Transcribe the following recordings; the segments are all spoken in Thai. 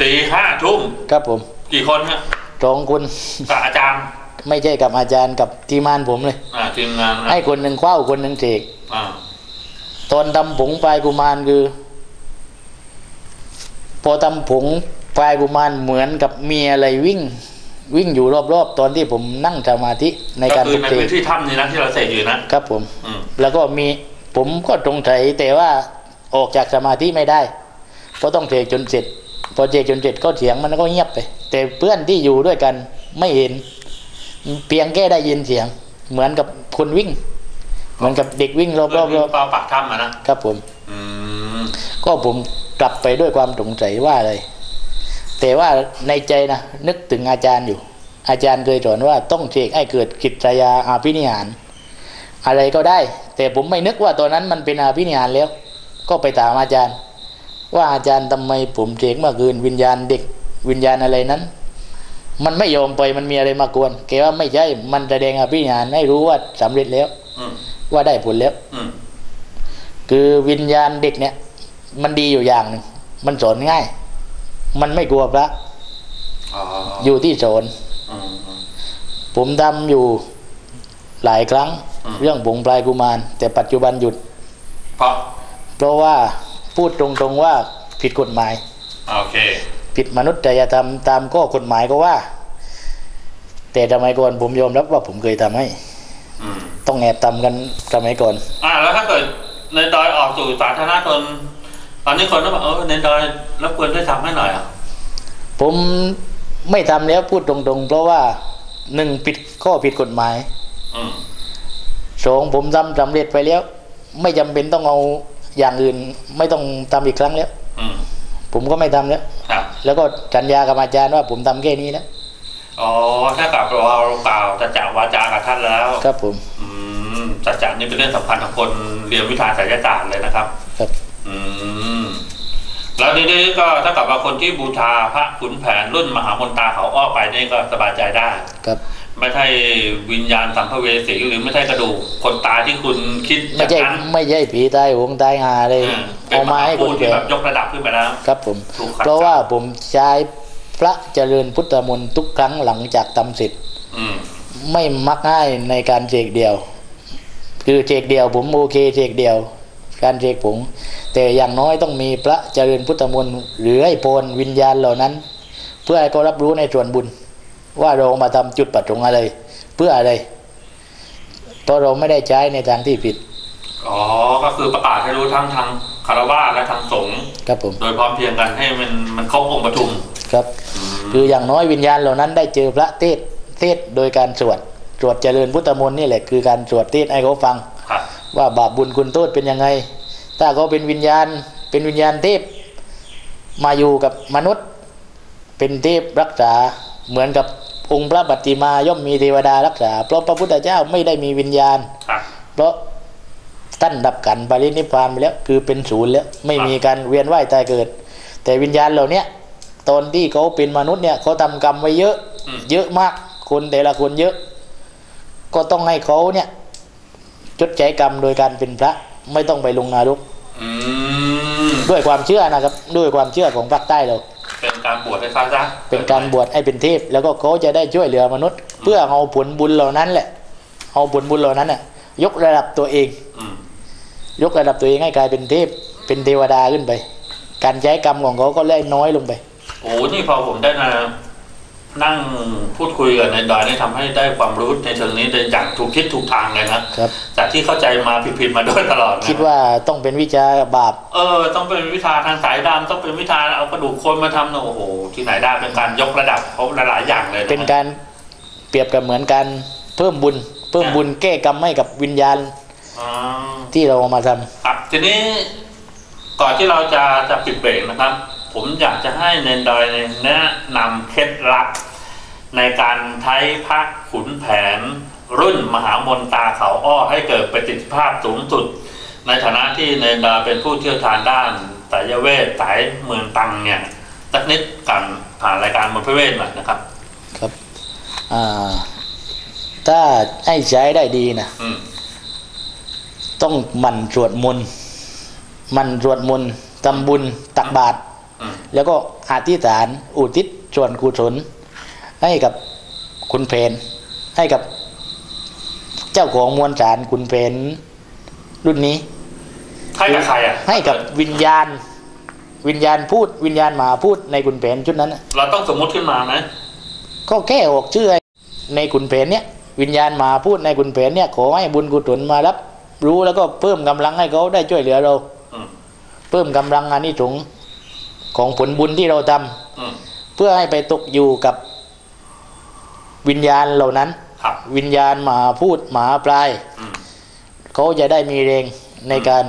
สี่ห้าทุ่มครับผม กี่คนฮะสองคนกับอาจารย์ ไม่ใช่กับอาจารย์กับทีมงานผมเลยอ่าทีมงานนะให้คนหนึ่งคว้าคนหนึ่งเสกอ่าตอนทำผงปลายกุมารคือ พอทำผงปลายกุมารเหมือนกับมีอะไรวิ่ง วิ่งอยู่รอบๆ ตอนที่ผมนั่งสมาธิในก็การคือทุกในเสพื้กนที่ถ้ำนี่นะที่เราเสกอยู่นะครับผมอืมแล้วก็มีผมก็ตรงไถแต่ว่าออกจากสมาธิไม่ได้เพราะต้องเสกจนเสร็จ พอเสกจนเสร็จก็เสียงมันก็เงียบไป แต่เพื่อนที่อยู่ด้วยกันไม่เห็น เพียงแค่ได้ยินเสียง เหมือนกับคนวิ่ง เหมือนกับเด็กวิ่งรอบๆรอบเปล่าปากถ้ำอะนะครับผมอืมก็ผมกลับไปด้วยความสงสัยว่าอะไรแต่ว่าในใจนะนึกถึงอาจารย์อยู่ อาจารย์เคยสอนว่าต้องเสกให้เกิดกิจยาอาภินิหาร อะไรก็ได้ แต่ผมไม่นึกว่าตอนนั้นมันเป็นอาภินิหารแล้ว ก็ไปถามอาจารย์ ว่าอาจารย์ทำไมผมเสกเมื่อคืนวิญญาณเด็กวิญญาณอะไรนั้น มันไม่ยอมไปมันมีอะไรมากวนแกว่าไม่ใช่มันแสดงอาภินิหารให้รู้ว่าสำเร็จแล้วอืมว่าได้ผลแล้วอืมคือวิญญาณเด็กเนี่ย มันดีอยู่อย่างหนึ่งมันสอนง่าย มันไม่กลัวพระอ๋ออยู่ที่สอนอืมอืมผมทำอยู่หลายครั้งอืมเรื่องผงปลายกุมาร แต่ปัจจุบันหยุด เพราะเพราะว่า พูดตรงๆว่าผิดกฎหมายโอเคผิดมนุษยธรรมตามข้อกฎหมายก็ว่า แต่ทำไมยก่อนผมยอมรับว่าผมเคยทำให้อืมต้องแอบทำกันสมัยก่อน อ่าแล้วถ้าเกิดในดอยออกสู่สาธารณชนตอนนี้คนก็บอกเออในดอยรบกวนช่วยทำให้หน่อยอะผมไม่ทำแล้วพูดตรงๆ เพราะว่าหนึ่งผิดข้อผิดกฎหมายอืมสองผมทำสำเร็จไปแล้ว ไม่จำเป็นต้องเอา อย่างอื่นไม่ต้องทำอีกครั้งแล้วอืมผมก็ไม่ทำแล้วครับแล้วก็สัญญากับอาจารย์ว่าผมทำแค่นี้แล้วอ๋อถ้ากับเรากล่าวจะจะวาจากับท่านแล้ว ครับผม อืมสัจจะนี่เป็นเรื่องสำคัญของคนเรียนวิชาไสยศาสตร์เลยนะครับ ครับ อืมแล้วทีนี้ก็ถ้ากับว่าคนที่บูชาพระขุนแผนรุ่นมหามนตาเขาอ้อไปนี่ก็สบายใจได้ ครับ ไม่ใช่วิญญาณสัมภเวสีหรือไม่ใช่กระดูกคนตายที่คุณคิดอไม่ย่างใช่นั้นไม่ใช่ผีตายโหงตายหาเลยอืมเป็นเอามมาหาให้คพูนดแก่ที่แบบยกระดับขึ้นไปแล้วครับผมถูกขัดเพราะว่าผมใช้พระเจริญพุทธมนต์ทุกครั้งหลังจากทำเสร็จอืมไม่มักง่ายในการเจกเดียว คือเจกเดียว ผมโอเคเจกเดียว การเจกผงแต่อย่างน้อยต้องมีพระเจริญพุทธมนต์หรือให้พรวิญญาณเหล่านั้น เพื่อให้เขารับรู้ในส่วนบุญ ว่าเรามาทำจุดประสงค์อะไร เพื่ออะไรเพราะเราไม่ได้ใช้ในทางที่ผิดอ๋อก็คือประกาศให้รู้ทั้งทางคารวะและทางสงฆ์ครับผมโดยพร้อมเพรียงกันให้มันมันครบองค์ประชุมครับอืมคืออย่างน้อยวิญญาณเหล่านั้นได้เจอพระเทศน์เทศน์โดยการสวดสวดเจริญพุทธมนต์นี่แหละคือการสวดเทศน์ให้เขาฟังครับว่าบาปบุญคุณโทษเป็นยังไง ถ้าเขาเป็นวิญญาณเป็นวิญญาณเทพมาอยู่กับมนุษย์ เป็นเทพรักษา เหมือนกับองค์พระปฏิมาย่อมมีเทวดารักษา เพราะพระพุทธเจ้าไม่ได้มีวิญญาณครับเพราะท่านดับกันปรินิพพานไปแล้วคือเป็นศูนย์แล้วไม่มีการเวียนว่ายตายเกิด แต่วิญญาณเหล่าเนี้ยตอนที่เขาเป็นมนุษย์เนี่ยเขาทำกรรมไว้เยอะอืมเยอะมากคนแต่ละคนเยอะ ก็ต้องให้เขาเนี่ยชดใช้กรรมโดยการเป็นพระไม่ต้องไปลงนรกอืมด้วยความเชื่อนะครับ ด้วยความเชื่อของภาคใต้เรา เป็นการบวชให้เขาซะเป็นการบวชให้เป็นเทพ แล้วก็เขาจะได้ช่วยเหลือมนุษย์ เพื่อเอาผลบุญเหล่านั้นแหละ เอาผลบุญเหล่านั้นน่ะ ยกระดับตัวเองอืมยกระดับตัวเองให้กลายเป็นเทพ เป็นเทวดาขึ้นไป การใช้กรรมของเขาก็เล่น้อยลงไปโอ้นี่พอผมได้มา นั่งพูดคุยกับในดอยนี่ทำให้ได้ความรู้ในเชิงนี้ได้อย่างถูกคิดถูกทางเลยนะครับจากที่เข้าใจมาผิดๆมาโดยตลอดนะคิดว่าต้องเป็นวิชาบาป เออ ต้องเป็นวิชาทางสายดำต้องเป็นวิชาเอากระดูกคนมาทำนะโอ้โหที่ไหนได้เป็นการยกระดับเขาหลายๆอย่างเลยะเป็นการเปรียบกับเหมือนการเพิ่มบุญ เพิ่มบุญแก้กรรมให้กับวิญญาณอ๋อที่เราเอามาทำครับทีนี้ก่อนที่เราจะจะปิดเบรกนะครับ ผมอยากจะให้เนนดอยแนะนำเคล็ดลับ ในการใช้พระขุนแผนรุ่นมหามนตาเขาอ้อให้เกิดประสิทธิภาพสูงสุด ในฐานะที่เนนดอยเป็นผู้เชี่ยวชาญด้านสายเวทสายเมืองตังเนี่ยสักนิดกันผ่านรายการมนต์พระเวทหน่อยนะครับ ครับอ่าถ้าให้ใช้ได้ดีนะอืมต้องหมั่นสวดมนต์หมั่นสวดมนต์ทำบุญตักบาตรอืม แล้วก็อธิษฐานอุทิศส่วนกุศลให้กับคุณเพนให้กับเจ้าของมวลสารคุณเพนรุ่นนี้ให้กับใครอะให้กับวิญญาณ วิญญาณพูดวิญญาณหมาพูดในคุณเพนชุดนั้นน่ะเราต้องสมมติขึ้นมาไหมก็แค่ออกชื่อในคุณเพนเนี่ยวิญญาณหมาพูดในคุณเพนเนี่ยขอให้บุญกุศลมารับรู้แล้วก็เพิ่มกำลังให้เขาได้ช่วยเหลือเราอืมเพิ่มกำลังอานิสงส์ ของผลบุญที่เราทำอืมเพื่อให้ไปตกอยู่กับวิญญาณเหล่านั้นครับวิญญาณหมาพูดหมาปลายอืมเขาจะได้มีแรงในการ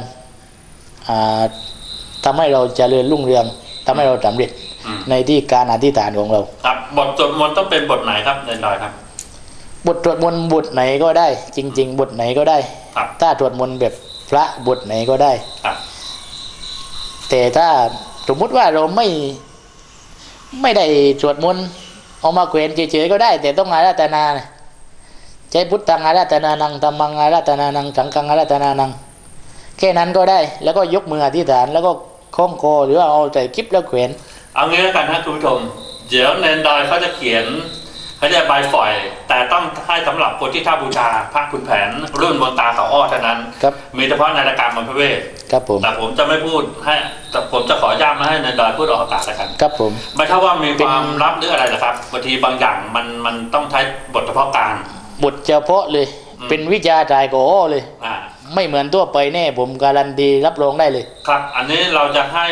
อ่าทำให้เราเจริญรุ่งเรืองทำให้เราสำเร็จอืมในที่การอธิษฐานของเรา ครับ บทสวดมนต์ต้องเป็นบทไหนครับในดอยครับ บทสวดมนต์บทไหนก็ได้ จริง ๆ บทไหนก็ได้ครับถ้าสวดมนต์แบบพระบทไหนก็ได้ครับแต่ถ้า สมมุติว่าเราไม่ไม่ได้สวดมนต์เอามาเขวนเฉยๆก็ได้ แต่ต้องอาราธนานะใช้พุทธังอาราธนานังธรรมังอาราธนานังสังฆังอาราธนานัง แค่นั้นก็ได้ แล้วก็ยกมืออธิษฐาน แล้วก็คล้องคอหรือว่าเอาใส่กิ๊บแล้วเขวนเอางี้แล้วกันนะคุณผู้ชมเดี๋ยวในดอยเขาจะเขียนเขาจะใบฝอย แต่ต้องให้สำหรับคนที่ท่าบูชาพระคุณแผนรุ่นบนตาเขาอ้อเท่านั้นครับมีเฉพาะในรายการมนต์พระเวท ครับผม แต่ผมจะไม่พูดให้แต่ผมจะขออนุญาตไม่ให้ในดอยพูดออกอากาศแล้วกันครับผม ไม่ใช่ว่ามีเป็นความลับหรืออะไรนะครับบางทีบางอย่างมันมันต้องใช้บทเฉพาะการ บทเฉพาะเลยอืมเป็นวิชาจ่ายโกอเลยอ่าไม่เหมือนทั่วไปแน่ผมการันตีรับรองได้เลย ครับ อันนี้เราจะให้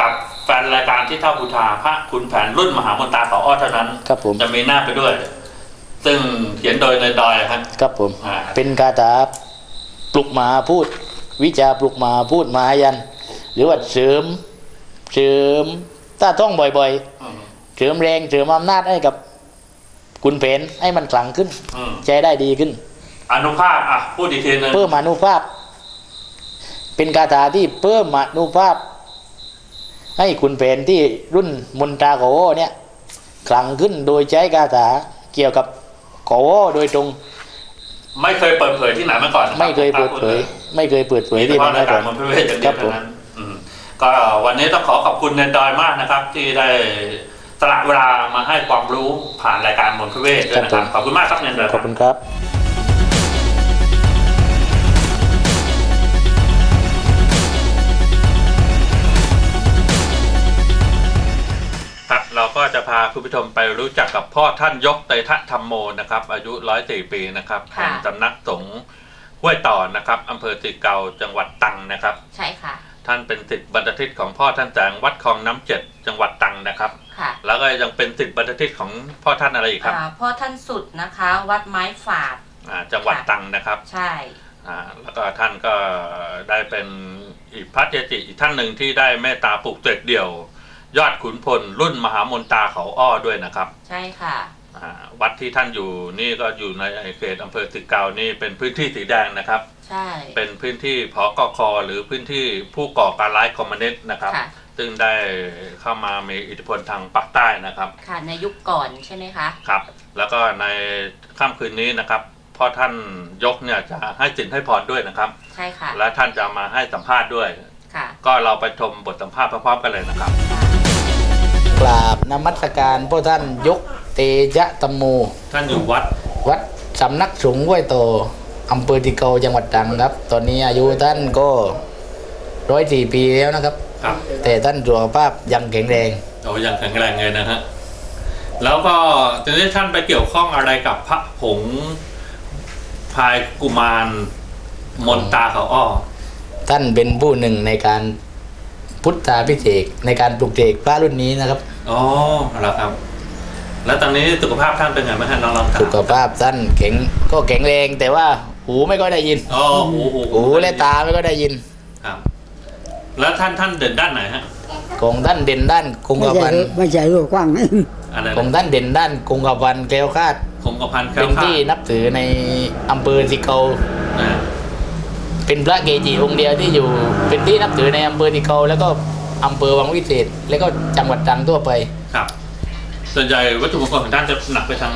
กับแฟนรายการที่เท่าบูชาพระคุณแผนรุ่นมหามนตาเขาอ้อเท่านั้นครับผมจะมีหน้าไปด้วย ซึ่งเขียนโดยในดอยครับครับผมอ่าเป็นคาถาปลุกหมาพูด วิชาปลุกหมาพูดหมายัน หรือว่าเสริม เสริมถ้าท่องบ่อยอืมๆเสริมแรงเสริมอำนาจให้กับคุณเพนให้มันขลังขึ้นอืมใช้ได้ดีขึ้น อนุภาพอะพูดอีกทีหนึงเพิ่มอนุภาพ เป็นคาถาที่เพิ่มอนุภาพ ให้คุณเพนที่รุ่นมนตราโกโอเนี่ยขลังขึ้นโดยใช้คาถาเกี่ยวกับโกโอโดยตรง ไม่เคยเปิดเผยที่ไหนมาก่อนนะรับไม่เคยเปิดเผย ไม่เคยเปิดเผยมีเฉที่ไหนพาะรายมาก่กาอรนมนต์พระเวทอย่างเดีครัยวบผมเท่านั้นอืมก็วันนี้ต้องขอขอบคุณเนนดอยมากนะครับ ที่ได้สละเวลามาให้ความรู้ผ่านรายการมนต์พระเวทด้วยนะครับขอบคุณมากครับเนนดอยขอบคุณครับครับเราก็จะพาคุณผู้ชมไปรู้จักกับพ่อท่านยกเตทะธรรมโมนะครับ อายุร้อยสี่ปีนะครับค่ะแห่งสำนักสงฆ์ ห้วยต่อนะครับอำเภอติเกาจังหวัดตรังนะครับ ใช่ค่ะ ท่านเป็นศิษย์บรรพชิตของพ่อท่านแสงวัดคลองน้ำเจ็ดจังหวัดตรังนะครับ ค่ะแล้วก็ยังเป็นศิษย์บรรพชิตของพ่อท่านอะไรอีกครับอ่าพ่อท่านสุดนะคะ วัดไม้ฝาด อ่าจังหวัดตรังนะครับใช่ อ่าแล้วก็ท่านก็ได้เป็นอีกพระเจจิอีกท่านหนึ่งที่ได้เมตตาปลูกเสกเดี่ยว ยอดขุนพลรุ่นมหามนตาเขาอ้อด้วยนะครับ ใช่ค่ะอ่า วัดที่ท่านอยู่นี่ก็อยู่ในเขตอำเภอติเกานี่เป็นพื้นที่สีแดงนะครับ ใช่ เป็นพื้นที่พอกคหรือพื้นที่ผู้ก่อการร้ายคอมมิวนิสต์นะครับ ค่ะ ซึ่งได้เข้ามามีอิทธิพลทางปากใต้นะครับ ค่ะในยุคก่อนใช่ไหมคะ ครับ แล้วก็ในค่ำคืนนี้นะครับพ่อท่านยกเนี่ยจะให้สินให้พรด้วยนะครับ ใช่ค่ะ และท่านจะมาให้สัมภาษณ์ด้วย ค่ะ ก็เราไปชมบทสัมภาษณ์พร้อมๆกันเลยนะครับ กราบนมัสการพระท่านยก เตยะตมโมท่านอยู่วัด วัดสำนักสงฆ์ห้วยโตอำเภอติเกาจังหวัดตรังครับ ตอนนี้อายุท่านก็ร้อยสี่ปีแล้วนะครับ ครับแต่ท่านสุขภาพยังแข็งแรงโอ้ยังแข็งแรงเลยนะฮะแล้วก็ทีนี้ท่านไปเกี่ยวข้องอะไรกับพระผงพายกุมารมนตาเขาอ้อท่านเป็นผู้หนึ่งในการพุทธาพิเศษกในการปลุกเสกพระรุ่นนี้นะครับ อ๋อแล้วครับ แล้วตอนนี้สุขภาพท่านเป็นไงบ้างฮะลองลองถามสุขภาพท่านแข็งก็แข็งแรง แต่ว่าหูไม่ก็ได้ยินอ๋อหูหูหูและตาไม่ก็ได้ยินครับ แล้วท่านท่านเด่นด้านไหนฮะของท่านเด่นด้านคงไม่กระใช่พันไม่ใช่ลูกกว้างนะอะไรของนะท่านเด่นด้านคงกระพันแก้วคาดคงกระพันแคล้เป็วนคลาที่ดนับถือในอำเภอสิเกาอ่าเป็นพระเกจิองค์เดียวที่อยู่ เป็นที่นับถือในอำเภอสิเกาแล้วก็อำเภอวังวิเศษ แล้วก็จังหวัดตรังทั่วไปครับ ส่วนใหญ่วัตถุมงคลของท่านจะหนักไปทาง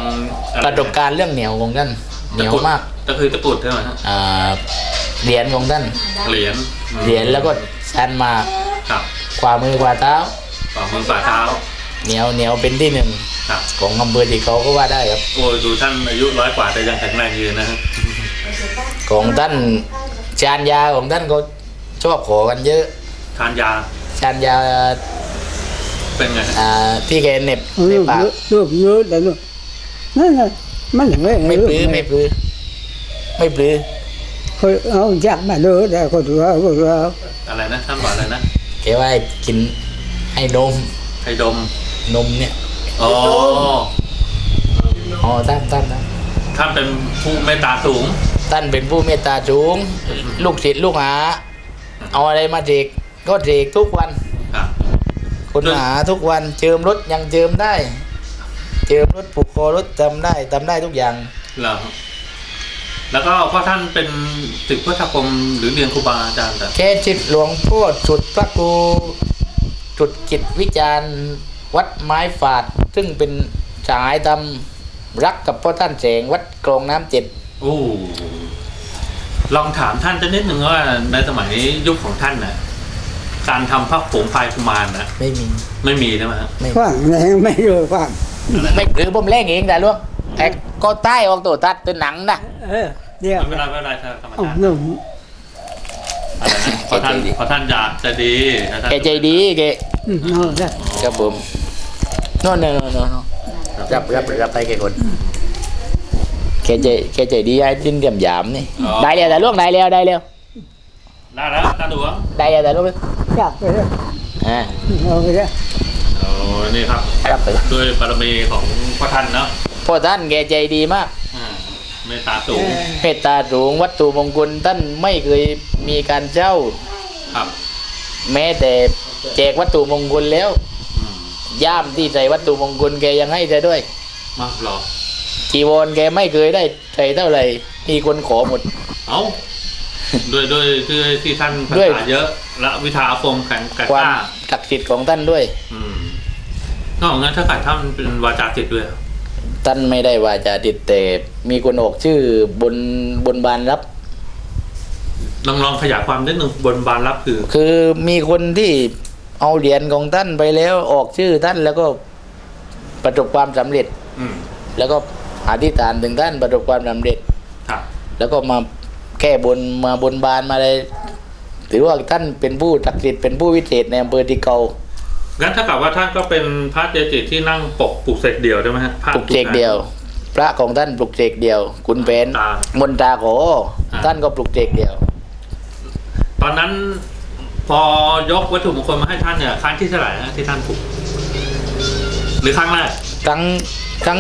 อไประสบการณ์เรื่องเหนียวของท่านเหนียวมากก็คือตะกรุดใช่ไหมฮะอ่าเหรียญของท่านเหรียญอืมเหรียญแล้วก็ชันมาครับขวามือขวาเท้า ฝ่ามือฝ่าเท้าเหนียวเหนียวเป็นที่หนึ่งครับของอำเภอที่เขาก็ว่าได้ครับ โอ้ยดูท่านอายุร้อยกว่าแต่ยังแข็งแรงอยู่นะครับของท่านชานยาของท่านเขาชอบขอกันเยอะทานยาชานยา เป็นไงฮะอ่าที่แกเหน็บในลูกปากลูกลูกแต่ลูกนั่นน่ะมันไม่ไม่ปลื้อไม่ปลื้อไม่ปลื้อคนเอาจากมาดูแต่คนตัวคนตัวอะไรนะท่านบอกอะไรนะแกว่าให้กินให้นมไทยดมนมเนี่ยอ๋ออ๋อท่านท่านท่านท่านเป็นผู้เมตตาสูงท่านเป็นผู้เมตตาสูง ลูกศิษย์ลูกหา เอาอะไรมาเจกก็เจกทุกวัน ครับคนมาหาทุกวันเจิมรถยังเจิมได้ เจิมรถผูกคอรถทำได้ทำได้ทุกอย่างเหรอแล้วก็เพราะท่านเป็นตึกพุทธคมหรือเรียนครูบาอาจารย์แต่แค่จิตหลวงพ่อจุดพระครูจุดจิตวิจารณ์วัดไม้ฝาด ซึ่งเป็นสายทำรักกับพ่อท่านแสงวัดกรองน้ำเจ็ดโอ้ลองถามท่านจะนิดหนึ่งว่าในสมัยยุคของท่านน่ะ การทำพระผงพายกุมารนะไม่มีไม่มีใช่ไหมฮะไม่ขว้างแรงไม่รู้ขว้างไม่หรือผมเล่งเองแต่ล่วงไอ้ก็ใต้ออกตัวทัดตัวหนังนะเออเดี๋ยวไม่เป็นไรไม่เป็นไรท่านธรรมเอาชาติหนุ่มอะไรนะเพราะท่านเพราะท่านอยากจะดีนะท่านแกใจดีแกอืมเอาได้ครับผมโน่นโน่นโน่นโน่นรับรับรับไปแกคนแกใจแกใจดีไอ้ดิ้นเดี่ยมหยามนี่ได้แล้วแต่ล่วงได้แล้วได้แล้วได้แล้วท่านหลวงได้แล้วแต่ล่ว งอยากไปเลยอ่าเอาไปเลยโอ้นี่ครับรับไปด้วยบารมีของพระท่านเนาะพ่อท่านแกใจดีมากอ่าเมตตาสูงเมตตาสูงวัตถุมงคลท่านไม่เคยมีการเจ้าครับ แม้แต่แจกวัตถุมงคลแล้วอืมย่ามที่ใส่วัตถุมงคลแกยังให้ใส่ด้วยมาหรอจีวรแกไม่เคยได้ใส่เท่าไหร่มีคนขอหมด เอ้า ด้วยด้วยด้วยที่ท่านภาด้วย ษาเยอะและวิชาอาคมแข็งแกร่งคกวามล้าศักดิ์สิทธิ์ของท่านด้วย อืมนอกจากนั้นถ้าเกิดท่านเป็นวาจาจิตด้วยท่านไม่ได้ว่าจะติดแต่มีคนออกชื่อบนบนบานรับ ลองลองขยายความนิดนึงบนบานรับคือ คือมีคนที่เอาเหรียญของท่านไปแล้วออกชื่อท่านแล้วก็ประสบความสำเร็จ อืมแล้วก็อธิษฐานถึงท่านประสบความสำเร็จ ครับ แล้วก็มาแก้บนมาบนบานมาเลยถือว่าท่านเป็นผู้ศักดิ์สิทธิ์เป็นผู้วิเศษในอำเภอที่เกางั้นถ้ากับว่าท่านก็เป็นพระเจจิที่นั่งปกปลุกเสกเดียวใช่ไหมฮะพระปลุกเสกเดียว พระของท่านปลุกเสกเดียว คุณแผนตามนตาขออ่าท่านก็ปลุกเสกเดียว ตอนนั้นพอยกวัตถุมงคลมาให้ท่านเนี่ยครั้งที่เท่าไหร่ฮะที่ท่านปลุกหรือครั้งแรกครั้งครั้ง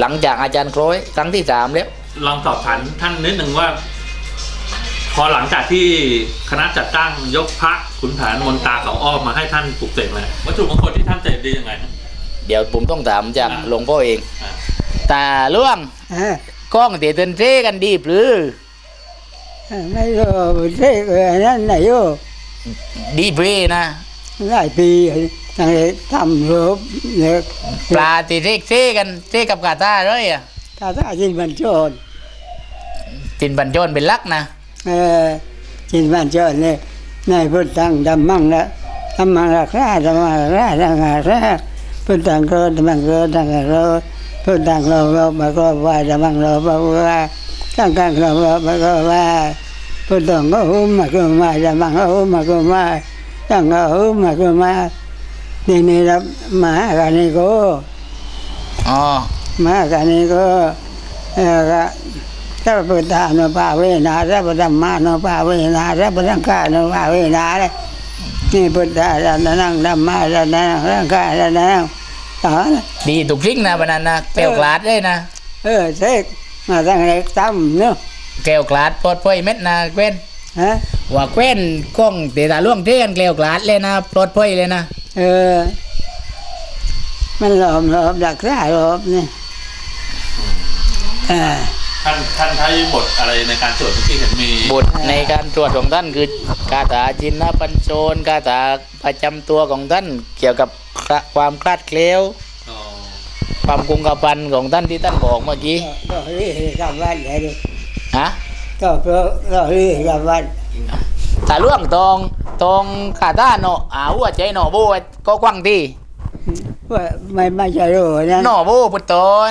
หลังจากอาจารย์โคร้อยครั้งที่สามแล้วลองสอบถามท่านนิดหนึ่งว่า พอหลังจากที่คณะจัดตั้งยกพระขุนแผนมนตราเขาอ้อมมาให้ท่านปลุกเสกเลยวัตถุมงคลที่ท่านเสกดียังไงฮะเดี๋ยวผมต้องถามจากอ่าหลวงพ่อเองอ่าตาล่วงเออกล้องเตะเต้นเทกันดีหรือ ไม่รู้เท่เลยนั่นไหนอยู่ดีเพรนะหลายปีตั้งแต่ทำรบเนี่ยปลาตีเทกเทกันเทกับกาตาเลยอะถ้าถ้าจินบันโจรตินบันโจนเป็นลักนะ เออจินบันโจรเนี่ยนายพุทธังดำมังละดำมังละคราดำมังละคราดังละพุทธังโกดำมังโกดังละโกพุทธังโลโลมะโกวาดำมังโลมะโกวาตั้งกังโลโลมะโกวาพุทธังโกหุมะโกมาดำมังโกหุมะโกมาตั้งโกหุมะโกมานี่นี่รับมหาการนิโกอ๋อมากันนี้ก็เออ สัพพุทธานุภาเวนะสัพพธรรมานุภาเวนะสัพพสังฆานุภาเวนะเลยนี่พุทธะรัตนังธรรมะรัตนังสังฆะรัตนังต่อดีถูกทิ้งนะบันนั้นะแก้วกลาดเลยนะ เออเสกมาตั้งเล็กตั้มเนาะแก้วกลาดปลอดภัยเม็ดนะเว้นฮะว่าเว้นกล้องเตะตาล่วงเทกันแก้วกลาดเลยนะปลอดภัยเลยนะเออ มันหลอมหลอมดักษาหลอมเนี่ยเออ ท่านท่านใช้บทอะไรในการสวดเมื่อกี้เห็นมีบทในการตรวจของท่านคือคาถาจินนปัญโชนคาถาประจำตัวของท่านเกี่ยวกับความคลาดเคลี้ยวอ๋อความกุงกระพันของท่านที่ท่านบอกเมื่อกี้ก็เรียกกับวันไหนดิฮะก็เพราะเราเรียกกับวันตาล่วงตองตองขาต้าเนาะอาหัวใจหนอโบไว้ก็กว้างที่ว่าไม่ไม่ใช่รู้นะหนอโบพุทธน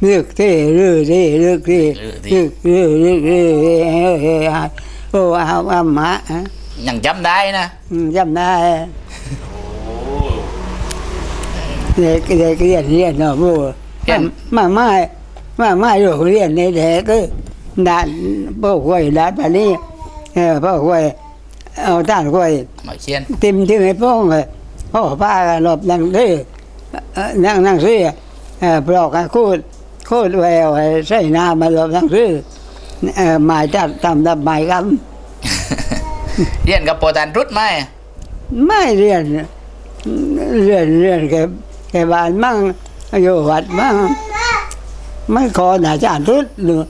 rực thế rực thế rực thế หรือที่รึกรึกรึกรึกโอ้เอาอามายังจำได้นะจำได้เด็กเด็กเรียนเรียนเนาะบูมาไมามาไมาอยู่เรียนในเด็กก็ด่านพ่อควยด่านปานี้เออพ่อควยเอาด่านควยมาเชียนติมที่ไม่ป้องเลยพ่อป้าหลบนั่งซื้อนั่งนั่งซื้อเออปลอกกันคูด คูดแววใส่น้ำมาลบนั่งซื้อหมายจับตำดับหมายกันเรียนกับโปรตันรุดไหมไม่เรียน เรียนเรียนแกแกบ้านมั่งอยู่วัดมั่งไม่ขออาจารย์ทุดหรือ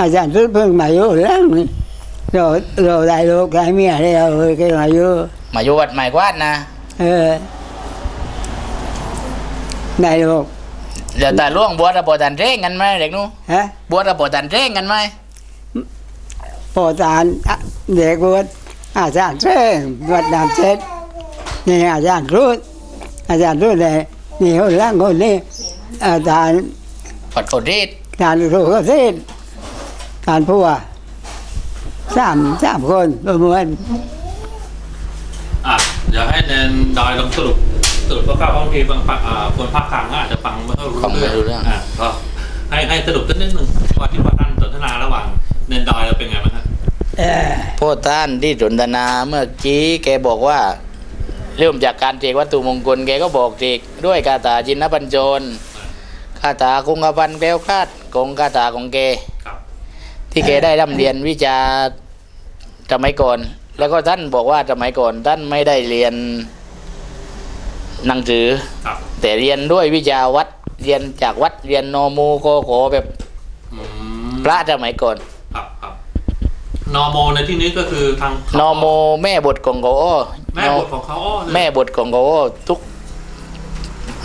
อาจารย์ทุดเพิ่งมาอยู่แล้วเราเราได้ลูกได้เมียแล้วแกมาอยู่มาอยู่วัดใหม่กวาดนะ เออได้ลูก เดี๋ยวตาล่วงบวชกับโปรตันเร่งกันไหมเด็กหนู้ฮะบวชกับโปรตันเร่งกันไหมพออาจารย์อะเด็กวัดอาจารย์เช่งวัดน้ำเช็ดนี่อาจารย์ทุดอาจารย์ทุดเลยนี่คนล่างคนนี้อาจารย์ปัดโคตรรีดการรู้ก็เส้นการพูดสามสามคนประมวลอะเดี๋ยวให้เนนดอยลองสรุป สรุปคร่าวๆบางทีบางอ่าคนภาคกลางก็อาจจะฟังไม่ค่อยรู้ฟังไม่รู้เรื่องอะก็ให้ให้สรุปสักนิดหนึ่งว่าที่พระท่านสนทนาระหว่างเนนดอยเราเป็นไงบ้างครับเออโพ่อท่านที่สนทนาเมื่อกี้แกบอกว่า เริ่มจากการเจกวัตถุมงคลแกก็บอกเจกด้วยคาถาจินนปัญโจรคาถาคงกระพันแกล้วคลาดกงคาถาของแกครับที่แกได้ร่ำเรียนวิชาสมัยก่อน แล้วก็ท่านบอกว่าสมัยก่อนท่านไม่ได้เรียน หนังสือ ครับแต่เรียนด้วยวิชาวัดเรียนจากวัดเรียนนอมูโกโขแบบอืมพระสมัยก่อน ครับครับนอโมในที่นี้ก็คือทางนอโมแม่บทของโกโอแม่บทของเขาอ้อเลยแม่บทของโกโอทุก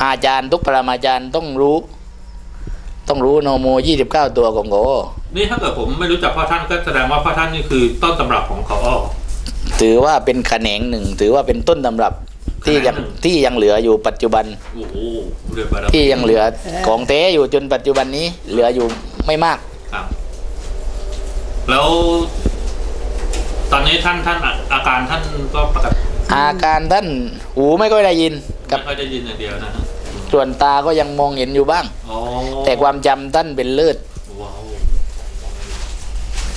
อาจารย์ทุกปรมาจารย์ต้องรู้ ต้องรู้นอโมยี่สิบเก้าตัวของโกโอนี่ถ้าเกิดผมไม่รู้จักพ่อท่านก็แสดงว่าพ่อท่านนี่คือต้นตำรับของเขาอ้อถือว่าเป็นแขนงหนึ่ง ถือว่าเป็นต้นตำรับ ที่ยังแขนงหนึ่งที่ยังเหลืออยู่ปัจจุบันโอ้โหเรียกว่าแล้วที่ยังเหลือของเต้อยู่จนปัจจุบันนี้ เหลืออยู่ไม่มากครับ แล้ว ตอนนี้ท่านท่านอาอาการท่านก็ปกติอาการท่านหูไม่ค่อยได้ยินกับไม่ค่อยได้ยินอย่างเดียวนะฮะส่วนตาก็ยังมองเห็นอยู่บ้างอ๋อแต่ความจำท่านเป็นเลือดว้าว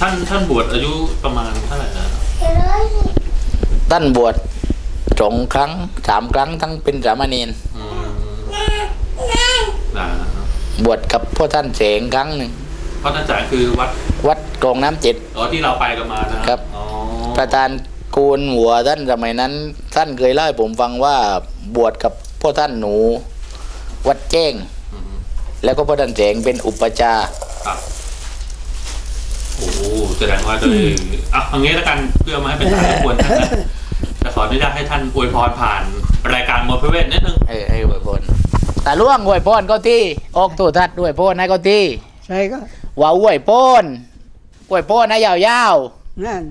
ท่านท่านบวชอายุประมาณเท่าไหร่นะท่านบวช สองครั้งสามครั้งทั้งเป็นสามเณรอืมนะบวชกับพ่อท่านเสงครั้งหนึ่งเพราะท่านจ่ายคือวัดวัดกรองน้ำเจ็ดอ๋อที่เราไปกันมานะครับอ๋อประธานโกูลหัวท่านสมัยนั้น ท่านเคยเล่าให้ผมฟังว่าบวชกับพ่อท่านหนู วัดแจ้งอืมแล้วก็พ่อท่านเสงเป็นอุปชฌาย์ครับโอ้โหแสดงว่าโดยอะเอางี้แล้วกันเพื่อไมาให้เป็นการรบกวนท่านนะจะ ขออนุญาตให้ท่านอวยพรผ่านรายการมวยพระเวทนิดนึงเออให้อวยพรแต่ล่วงอวยพรก็ที่ออกตัวทัดอวยพรให้ก็ที่ใช่ก็ว่าอวยพรอวยพรให้ยาวนั่น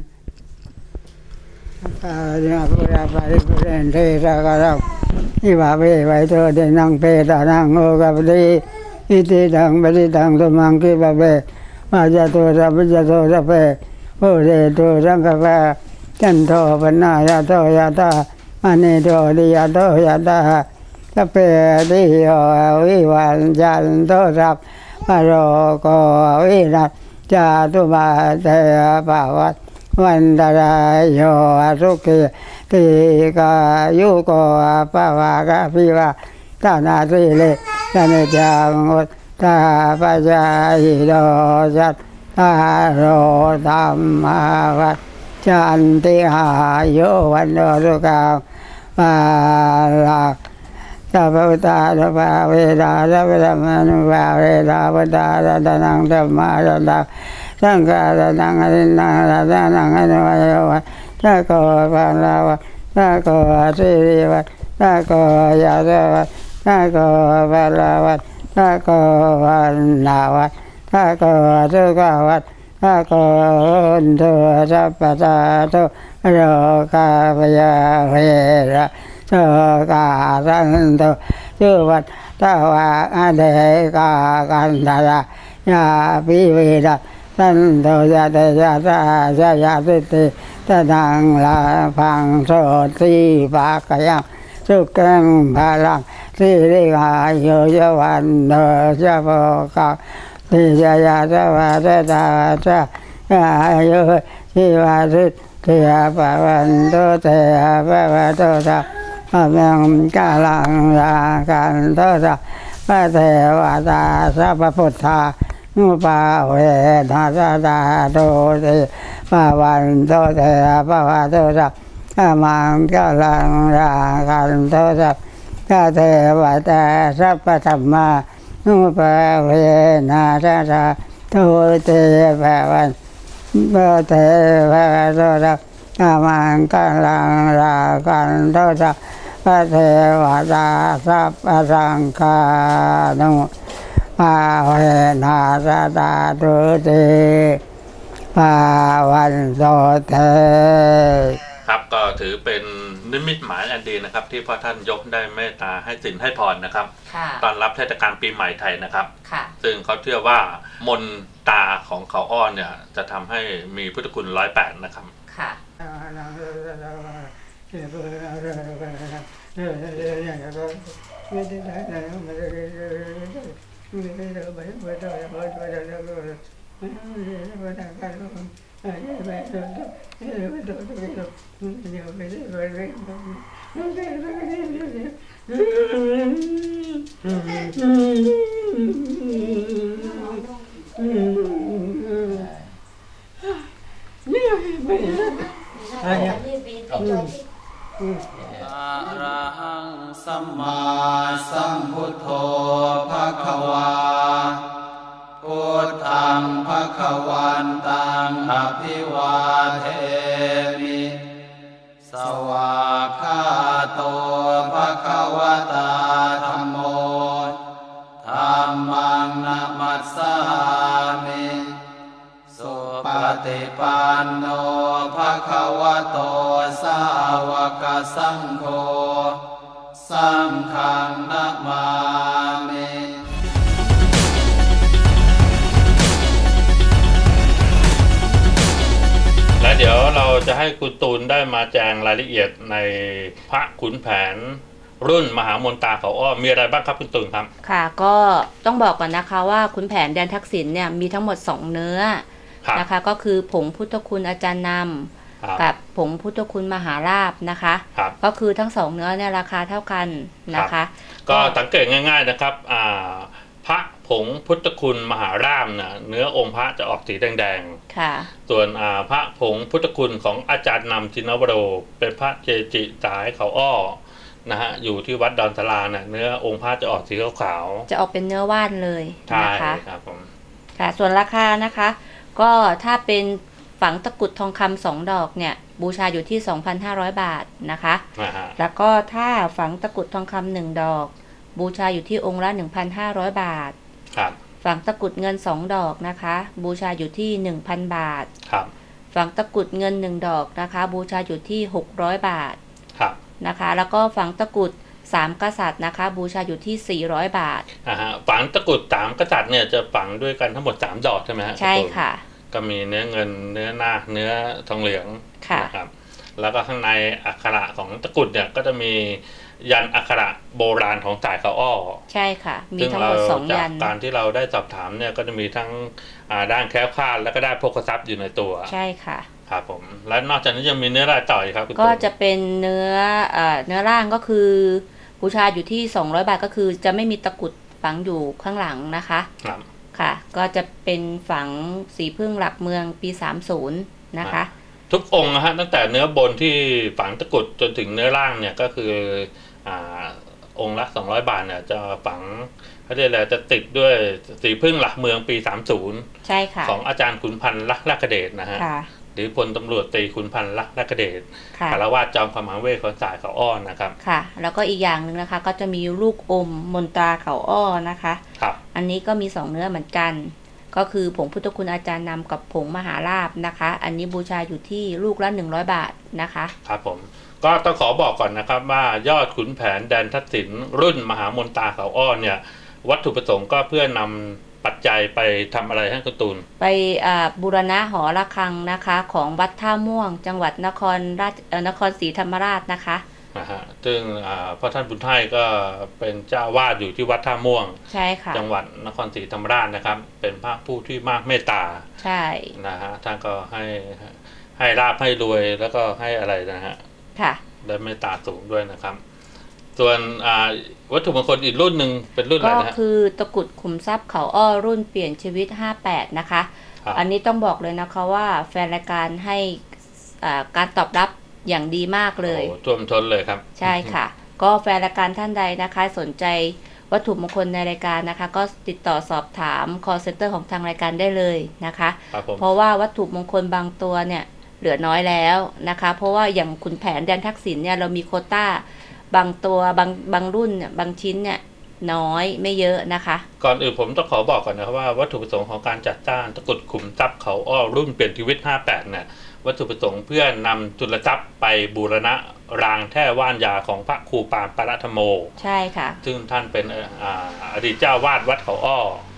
อาเนาพุทธาปาริปุเรนเทสากะรักอิวาเวไวโตเดนังเปตานังโอกัปติอิติตังปฏิตังตุมังคิปะเปมาจาโตสัพพจาโตสัพเพโอเรโตสังกปะ จันโทปนายาโตยาตามานิโตติยาโตยาตาสเพติโยวิวันจันโตสัพพะโรโกวินัสจาตุมาเตปาวัตวันตรายโยสุขีติกายุโกปะวากาพิวาตานาสิเลตาเนจังอุตตาปัจายโดจัตตาโรธรรมาวัต จันติหายุวันโนสุขังมาลาสัพพุทธาสัพเวดาสัพพะธรรมานุภาเวดาพุทธาสัตนังธรรมาสัตตาสังฆาสัตนังอรินังสัตนังอนุวัยวะสักโกปาลาวะสักโกสิริวัตสักโกยาสวัตสักโกปาลาวัตสักโกวันนาวัตสักโกสุขวัต โกนตุสัพพะตาตุโรกาปยาเวระโสกาสันตุสุวัตตวะอเดกากันตระยาปิเวดาสันตุยะเตยะสาสยะติติตะนังลาพังโสติปากยังสุขังพลังสิริกายโยยวันเนจะโภกะ ติยะยะสวะสตาวาสะยาโยชิวาสิเทียปะวันโตเทียปะวันโตสะพระยังกาลังยากันเทศะพระเทวตาสัพพุทธานุปาเวนัสตาโตติพระวันโตเทพระวาโตสะพระมังกาลังยากันเทศะพระเทวตาสัพพธรรมา นุปาเวนัสตาโตติพระวันโตเทพระวาโตสะพระมังกาลังยากันเทศะพระเทวตาสัพพสังฆานุมาเวนาสตาตุติภาวันโสเทครับก็ถือเป็น นิมิตหมายอันดีนะครับ ที่พ่อท่านยกได้เมตตาให้สินให้พรนะครับ ค่ะ ตอนรับเทศกาลปีใหม่ไทยนะครับ ค่ะ ซึ่งเขาเชื่อว่ามนตาของเขาอ้อนเนี่ยจะทำให้มีพุทธคุณร้อยแปดนะครับ ค่ะอะ ระหังสัมมาสัมพุทโธภะคะวา พุทธังภะคะวันตังอภิวาเทมิสวากขาโตภะคะวะตาธัมโมธัมมังนะมัสสามิสุปฏิปันโนภะคะวะโตสาวกสังโฆสังฆังนะมา จะให้คุณตูนได้มาแจงรายละเอียดในพระขุนแผน รุ่นมหามนตาเขาอ้อมีอะไรบ้างครับคุณตูนครับ ค่ะ ก็ต้องบอกก่อนนะคะว่าขุนแผนแดนทักษิณเนี่ยมีทั้งหมด 2 เนื้อครับนะคะ ก็คือผงพุทธคุณอาจารย์นครับำกับผงพุทธคุณมหาราบนะคะครับก็คือทั้งสองเนื้อเนี่ยราคาเท่ากันนะคะ ก็สังเกตง่าย ๆนะครับอ่าพระ ผงพุทธคุณมหารามเนี่ยเนื้อองค์พระจะออกสีแดงค่ะๆส่วนอ่าพระผงพุทธคุณของอาจารย์นำชินวโร เป็นพระเจจิสายเขาอ้อนะฮะอยู่ที่วัดดอนสลาเนี่ยเนื้อองค์พระจะออกสีขาวจะออกเป็นเนื้อว่านเลยๆใช่นะคะครับผมค่ะส่วนราคานะคะ ก็ถ้าเป็นฝังตะกรุดทองคำสองดอกเนี่ยบูชาอยู่ที่ 2,500 บาทนะคะนะฮะแล้วก็ถ้าฝังตะกรุดทองคำหนึ่งดอก บูชาอยู่ที่องค์ละ 1,500 บาทครับ ฝังตะกรุดเงิน2ดอกนะคะ บูชาอยู่ที่1,000บาทครับฝังตะกรุดเงิน1ดอกนะคะ บูชาอยู่ที่600บาทครับนะคะ แล้วก็ฝังตะกรุด3กษัตริย์นะคะ บูชาอยู่ที่ 400 บาทนะฮะฝังตะกรุดสามกษัตริย์เนี่ยจะฝังด้วยกันทั้งหมดสามดอกใช่ไหมฮะใช่ค่ะ ก็มีเนื้อเงินเนื้อนาคเนื้อทองเหลืองค่ะนะครับแล้วก็ข้างในอักขระของตะกรุดเนี่ยก็จะมี ยันอักขระโบราณของสายเขาอ้อ ใช่ค่ะ มีซึ่งทั้งหเรามดสองจายักนการที่เราได้สอบถามเนี่ยก็จะมีทั้งอ่าด้านแคล้วคลาดแล้วก็ได้านโภคทรัพย์อยู่ในตัว ใช่ค่ะครับผมและนอกจากนี้ยังมีเนื้อรายต่อยครับคุณก็ตูนจะเป็นเนื้อเอ่อเนื้อร่างก็คือบูชาอยู่ที่ 200 บาทก็คือ จะไม่มีตะกรุดฝังอยู่ข้างหลังนะคะครับค่ะ ก็จะเป็นฝังสีพึ่งหลักเมืองปี 30 นะคะ ทุกองค์นะฮะตั้งแต่เนื้อบนที่ฝังตะกรุดจนถึงเนื้อล่างเนี่ยก็คือ อ่าองค์ละ 200 บาทเนี่ยจะฝังเขาเรียกอะไรจะติดด้วยสีพึ่งหลักเมืองปี 30 ใช่ค่ะ ของอาจารย์ขุนพันธ์ลักษณ์ลักษเดชนะฮะค่ะหรือพลตำรวจตรีขุนพันธ์ลักษณ์ลักษเดชค่ะคารวาสจอมขมังเวทของสายเขาอ้อนนะครับ ค่ะ แล้วก็อีกอย่างหนึ่งนะคะ ก็จะมีลูกอมมนตราเขาอ้อนะคะ ครับ อันนี้ก็มีสองเนื้อเหมือนกัน ก็คือผงพุทธคุณอาจารย์นำกับผงมหาลาบนะคะ อันนี้บูชาอยู่ที่ลูกละ100บาทนะคะ ครับผม ก็ต้องขอบอกก่อนนะครับว่ายอดขุนแผนแดนทักษิณรุ่นมหามนตราเขาอ้อนเนี่ย วัตถุประสงค์ก็เพื่อนำปัจจัยไปทำอะไรให้คุณตูน ไปอ่าบูรณะหอระฆังนะคะ ของวัดท่าม่วง จังหวัดนครราชเอ่อนครศรีธรรมราชนะคะนะฮะซึ่งอ่าพ่อท่านบุญไทยก็เป็นเจ้าวาดอยู่ที่วัดท่าม่วง ใช่ค่ะ จังหวัดนครศรีธรรมราชนะครับ เป็นพระผู้ที่มากเมตตา ใช่ นะฮะ ท่านก็ให้ให้ราบให้รวยแล้วก็ให้อะไรนะฮะ ค่ะได้เมตตาสูงด้วยนะครับ ส่วนอ่าวัตถุมงคลอีกรุ่นหนึ่งเป็นรุ่นอะไรก็นะฮะคือตะกรุดขุมทรัพย์เขาอ้อรุ่นเปลี่ยนชีวิต 58 นะคะครับอันนี้ต้องบอกเลยนะคะว่าแฟนรายการให้อ่าการตอบรับอย่างดีมากเลยโอ้ท่วมท้นเลยครับ ใช่ค่ะ ก็แฟนรายการท่านใดนะคะ สนใจวัตถุมงคลในรายการนะคะ ก็ติดต่อสอบถาม call center ของทางรายการได้เลยนะคะครับผมเพราะว่าวัตถุมงคลบางตัวเนี่ย เหลือน้อยแล้วนะคะ เพราะว่าอย่างขุนแผนแดนทักษิณเนี่ยเรามีโควต้า บางตัวบางบางรุ่นเนี่ยบางชิ้นเนี่ยน้อยไม่เยอะนะคะ ก่อนอื่นผมต้องขอบอกก่อนนะครับว่าวัตถุประสงค์ของการจัดจ้างตะกรุดขุมทรัพย์เขาอ้อรุ่นเปลี่ยนชีวิต 58เนี่ยวัตถุประสงค์เพื่อนำจุลทรัพย์ไปบูรณะรางแท่ว่านยาของพระครูปานปารัตโม ใช่ค่ะ ซึ่งท่านเป็นเอ่ออ่าอดีตเจ้าวาดวัดเขาอ้อค่ะ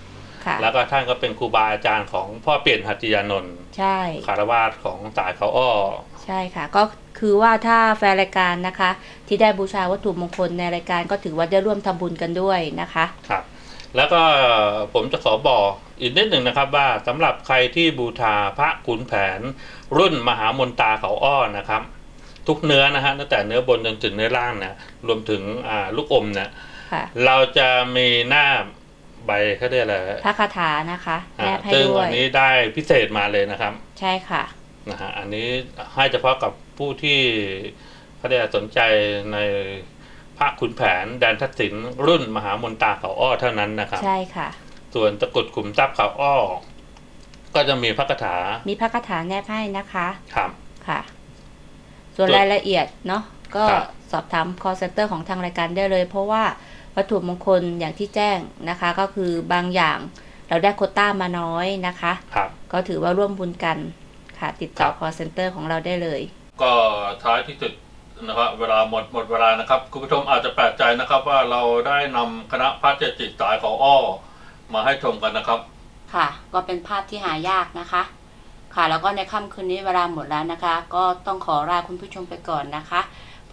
แล้วก็ท่านก็เป็นครูบาอาจารย์ของพ่อเปลี่ยนหัตถยานนท์ใช่คารวาสของสายเขาอ้อ ใช่ค่ะ ก็คือว่าถ้าแฟนรายการนะคะ ที่ได้บูชาวัตถุมงคลในรายการก็ถือว่าได้ร่วมทำบุญกันด้วยนะคะครับแล้วก็ผมจะขอบอกอีกนิดหนึ่งนะครับว่าสำหรับใครที่บูชาพระขุนแผน รุ่นมหามนตาเขาอ้อนะครับ ทุกเนื้อนะฮะตั้งแต่เนื้อบนจนถึงเนื้อล่างเนี่ยรวมถึงอ่าลูกอมเนี่ยค่ะเราจะมีหน้า ใบเขาเรียกอะไรพระคาถานะคะอ่าแนบให้ซึ่งด้วอัยนนี้ได้พิเศษมาเลยนะครับ ใช่ค่ะนะฮะอันนี้ให้เฉพาะกับผู้ที่เขาเรียกสนใจในพระขุนแผนแดนทักษิณรุ่นมหามนตาเขาอ้อเท่านั้นนะครับ ใช่ค่ะ ส่วนตะกรุดขุมทรัพย์เขาอ้อ ก็จะมีพระคาถา มีพระคาถาแนบให้นะคะครับค่ะ ส่วนส่วนรายละเอียดเนาะก็ครับสอบถาม call center ของทางรายการได้เลย เพราะว่า วัตถุมงคลอย่างที่แจ้งนะคะ ก็คือบางอย่างเราได้โควต้ามาน้อยนะคะครับก็ถือว่าร่วมบุญกันค่ะ ติดต่อครับ call center ของเราได้เลย ก็ท้ายที่สุดนะครับเวลาหมดหมดเวลานะครับ คุณผู้ชมอาจจะแปลกใจนะครับ ว่าเราได้นำคณะพระเจจิสายของอ้อมาให้ชมกันนะครับ ค่ะ ก็เป็นภาพที่หายากนะคะ ค่ะแล้วก็ในค่ำคืนนี้เวลาหมดแล้วนะคะ ก็ต้องขอลาคุณผู้ชมไปก่อนนะคะ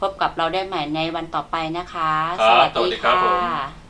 พบกับเราได้ใหม่ในวันต่อไปนะคะครับสวัสสวัสดีดีครับค่ผมะ